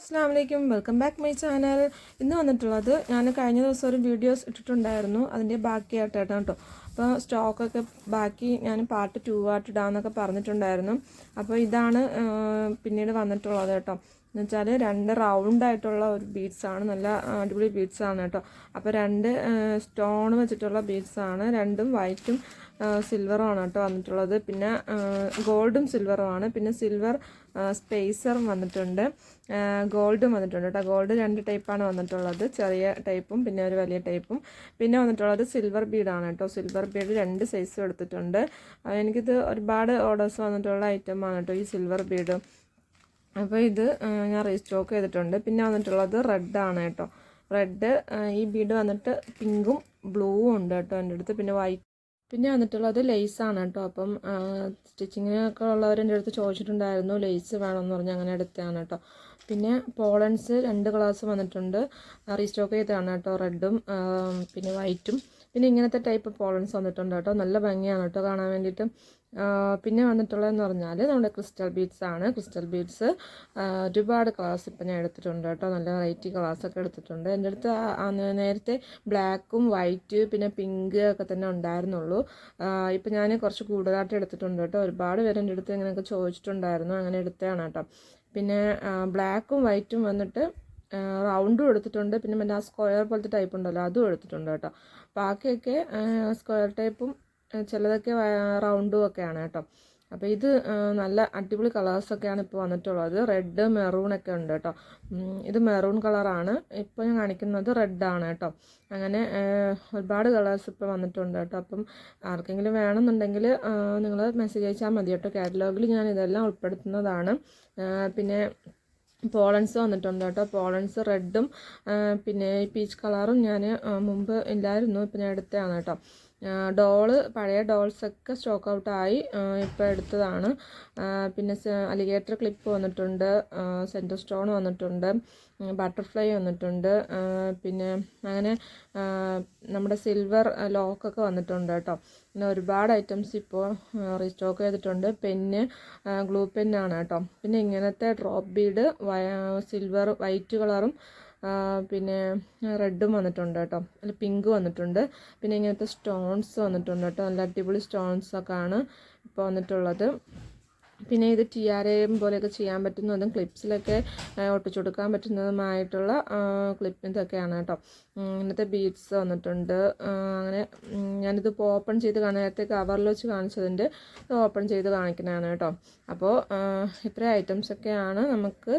അസ്സാം വലൈക്കും welcome back my channel. ഇന്ന് വന്നിട്ടുള്ളത് ഞാൻ കഴിഞ്ഞ ദിവസം ഒരു വീഡിയോസ് ഇട്ടിട്ടുണ്ടായിരുന്നു. അതിന്റെ ബാക്കിയായിട്ടാണ് കേട്ടോ. അപ്പോൾ സ്റ്റോക്കൊക്കെ ബാക്കി ഞാൻ പാർട്ട് ടു ആയിട്ട് ഇടാമെന്നൊക്കെ പറഞ്ഞിട്ടുണ്ടായിരുന്നു. അപ്പോൾ ഇതാണ് പിന്നീട് വന്നിട്ടുള്ളത് കേട്ടോ. എന്ന് വെച്ചാൽ രണ്ട് റൗണ്ട് ആയിട്ടുള്ള ഒരു ബീഡ്സാണ് നല്ല അടിപൊളി ബീഡ്സ് ആണ് കേട്ടോ. അപ്പോൾ രണ്ട് സ്റ്റോൺ വെച്ചിട്ടുള്ള ബീഡ്സ് ആണ്. രണ്ടും വൈറ്റും സിൽവറുമാണ് കേട്ടോ വന്നിട്ടുള്ളത്. പിന്നെ ഗോൾഡും സിൽവറുമാണ് പിന്നെ സിൽവർ സ്പേസറും വന്നിട്ടുണ്ട്. ഗോൾഡും വന്നിട്ടുണ്ട് കേട്ടോ. ഗോൾഡ് രണ്ട് ടൈപ്പാണ് വന്നിട്ടുള്ളത്. ചെറിയ ടൈപ്പും പിന്നെ ഒരു വലിയ ടൈപ്പും പിന്നെ വന്നിട്ടുള്ളത് സിൽവർ ബീഡാണ് കേട്ടോ. സിൽവർ ബീഡ് രണ്ട് സൈസും എടുത്തിട്ടുണ്ട് എനിക്കിത് ഒരുപാട് ഓർഡേഴ്സ് വന്നിട്ടുള്ള ഐറ്റം ആണ് കേട്ടോ ഈ സിൽവർ ബീഡ് അപ്പോൾ ഇത് ഞാൻ റീസ്റ്റോക്ക് ചെയ്തിട്ടുണ്ട്. പിന്നെ വന്നിട്ടുള്ളത് റെഡാണ് കേട്ടോ. റെഡ് ഈ ബീഡ് വന്നിട്ട് പിങ്കും ബ്ലൂവും ഉണ്ട് കേട്ടോ എന്റെ അടുത്ത്. പിന്നെ വൈറ്റ് പിന്നെ വന്നിട്ടുള്ളത് ലേസാണ് കേട്ടോ. അപ്പം സ്റ്റിച്ചിങ്ങിനൊക്കെ ഉള്ളവർ എന്റെ അടുത്ത് ചോദിച്ചിട്ടുണ്ടായിരുന്നു ലേസ് വേണമെന്ന് പറഞ്ഞ് അങ്ങനെ എടുത്തതാണ് കേട്ടോ. പിന്നെ പോളൻസ് രണ്ട് ഗ്ലാസ് വന്നിട്ടുണ്ട്. റീസ്റ്റോക്ക് ചെയ്തതാണ് കേട്ടോ. റെഡും പിന്നെ വൈറ്റും. പിന്നെ ഇങ്ങനത്തെ ടൈപ്പ് പോളൻസ് വന്നിട്ടുണ്ട് കേട്ടോ. നല്ല ഭംഗിയാണ് കേട്ടോ കാണാൻ വേണ്ടിയിട്ട്. പിന്നെ വന്നിട്ടുള്ളതെന്ന് പറഞ്ഞാൽ നമ്മുടെ ക്രിസ്റ്റൽ ബീഡ്സ് ആണ്. ക്രിസ്റ്റൽ ബീഡ്സ് ഒരുപാട് കളേഴ്സ് ഇപ്പം ഞാൻ എടുത്തിട്ടുണ്ട് കേട്ടോ. നല്ല വെറൈറ്റി കളേഴ്സൊക്കെ എടുത്തിട്ടുണ്ട്. എന്റെ അടുത്ത് നേരത്തെ ബ്ലാക്കും വൈറ്റ് പിന്നെ പിങ്ക് ഒക്കെ തന്നെ ഉണ്ടായിരുന്നുള്ളൂ. ഇപ്പം ഞാൻ കുറച്ച് കൂടുതലായിട്ട് എടുത്തിട്ടുണ്ട് കേട്ടോ. ഒരുപാട് പേര് എന്റെ അടുത്ത് ഇങ്ങനെയൊക്കെ ചോദിച്ചിട്ടുണ്ടായിരുന്നു. അങ്ങനെ എടുത്തതാണ് കേട്ടോ. പിന്നെ ബ്ലാക്കും വൈറ്റും വന്നിട്ട് റൗണ്ടും എടുത്തിട്ടുണ്ട്. പിന്നെ മറ്റേ ആ സ്ക്വയർ പോലത്തെ ടൈപ്പ് ഉണ്ടല്ലോ അതും എടുത്തിട്ടുണ്ട് കേട്ടോ. ബാക്കിയൊക്കെ സ്ക്വയർ ടൈപ്പും ചിലതൊക്കെ റൗണ്ടും ഒക്കെയാണ് കേട്ടോ. അപ്പോൾ ഇത് നല്ല അടിപൊളി കളേഴ്സൊക്കെയാണ് ഇപ്പോൾ വന്നിട്ടുള്ളത്. റെഡ് മെറൂൺ ഒക്കെ ഉണ്ട് കേട്ടോ. ഇത് മെറൂൺ കളറാണ് ഇപ്പോൾ ഞാൻ കാണിക്കുന്നത് റെഡാണ് കേട്ടോ. അങ്ങനെ ഒരുപാട് കളേഴ്സ് ഇപ്പോൾ വന്നിട്ടുണ്ട് കേട്ടോ. അപ്പം ആർക്കെങ്കിലും വേണമെന്നുണ്ടെങ്കിൽ നിങ്ങൾ മെസ്സേജ് അയച്ചാൽ മതി കേട്ടോ. കാറ്റലോഗിൽ ഞാൻ ഇതെല്ലാം ഉൾപ്പെടുത്തുന്നതാണ്. പിന്നെ പോളൻസ് വന്നിട്ടുണ്ട് കേട്ടോ. പോളൻസ് റെഡും പിന്നെ പീച്ച് കളറും ഞാൻ മുമ്പ് ഇല്ലായിരുന്നു. ഇപ്പം ഞാൻ എടുത്തതാണ് കേട്ടോ. ഡോൾ പഴയ ഡോൾസൊക്കെ സ്റ്റോക്ക് ഔട്ടായി ഇപ്പോൾ എടുത്തതാണ്. പിന്നെ അലിഗേറ്റർ ക്ലിപ്പ് വന്നിട്ടുണ്ട് സെന്റർ സ്റ്റോൺ വന്നിട്ടുണ്ട് ബട്ടർഫ്ലൈ വന്നിട്ടുണ്ട് പിന്നെ അങ്ങനെ നമ്മുടെ സിൽവർ ലോക്കൊക്കെ വന്നിട്ടുണ്ട് കേട്ടോ. പിന്നെ ഒരുപാട് ഐറ്റംസ് ഇപ്പോൾ റീസ്റ്റോക്ക് ചെയ്തിട്ടുണ്ട്. പെന്ന് ഗ്ലൂ പെന്നാണ് കേട്ടോ. പിന്നെ ഇങ്ങനത്തെ ഡ്രോപ്പ് ബീഡ് സിൽവർ വൈറ്റ് കളറും പിന്നെ റെഡും വന്നിട്ടുണ്ട് കേട്ടോ. അല്ല പിങ്ക് വന്നിട്ടുണ്ട്. പിന്നെ ഇങ്ങനത്തെ സ്റ്റോൺസ് വന്നിട്ടുണ്ട് കേട്ടോ. നല്ല അടിപൊളി സ്റ്റോൺസ് ഒക്കെ ആണ് ഇപ്പോൾ വന്നിട്ടുള്ളത്. പിന്നെ ഇത് ടി ആർ എ പോലെയൊക്കെ ചെയ്യാൻ പറ്റുന്നതും ക്ലിപ്സിലൊക്കെ ഒട്ടിച്ചു കൊടുക്കാൻ പറ്റുന്നതുമായിട്ടുള്ള ക്ലിപ്പ് ഇതൊക്കെയാണ് കേട്ടോ. ഇന്നത്തെ ബീഡ്സ് വന്നിട്ടുണ്ട്. അങ്ങനെ ഞാനിത് ഞാനിതിപ്പോൾ ഓപ്പൺ ചെയ്ത് നേരത്തെ കവറിൽ വെച്ച് കാണിച്ചതിന്റെ ഓപ്പൺ ചെയ്ത് കാണിക്കുന്നതാണ് കേട്ടോ. അപ്പോൾ ഇത്ര ഐറ്റംസൊക്കെയാണ് നമുക്ക്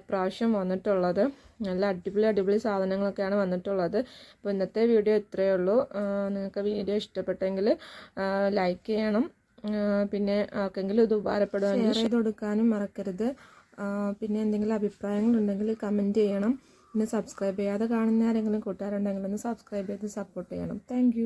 ഇപ്രാവശ്യം വന്നിട്ടുള്ളത്. നല്ല അടിപൊളി അടിപൊളി സാധനങ്ങളൊക്കെയാണ് വന്നിട്ടുള്ളത്. അപ്പോൾ ഇന്നത്തെ വീഡിയോ ഇത്രയേ ഉള്ളൂ. നിങ്ങൾക്ക് വീഡിയോ ഇഷ്ടപ്പെട്ടെങ്കിൽ ലൈക്ക് ചെയ്യണം. പിന്നെ ആർക്കെങ്കിലും ഇത് ഉപകാരപ്പെടുകയാണെങ്കിൽ ഷെയർ ചെയ്ത് കൊടുക്കാനും മറക്കരുത്. പിന്നെ എന്തെങ്കിലും അഭിപ്രായങ്ങൾ ഉണ്ടെങ്കിൽ കമന്റ് ചെയ്യണം. പിന്നെ സബ്സ്ക്രൈബ് ചെയ്യാതെ കാണുന്ന ആരെങ്കിലും കൂട്ടുകാരുണ്ടെങ്കിൽ ഒന്ന് സബ്സ്ക്രൈബ് ചെയ്ത് സപ്പോർട്ട് ചെയ്യണം. താങ്ക്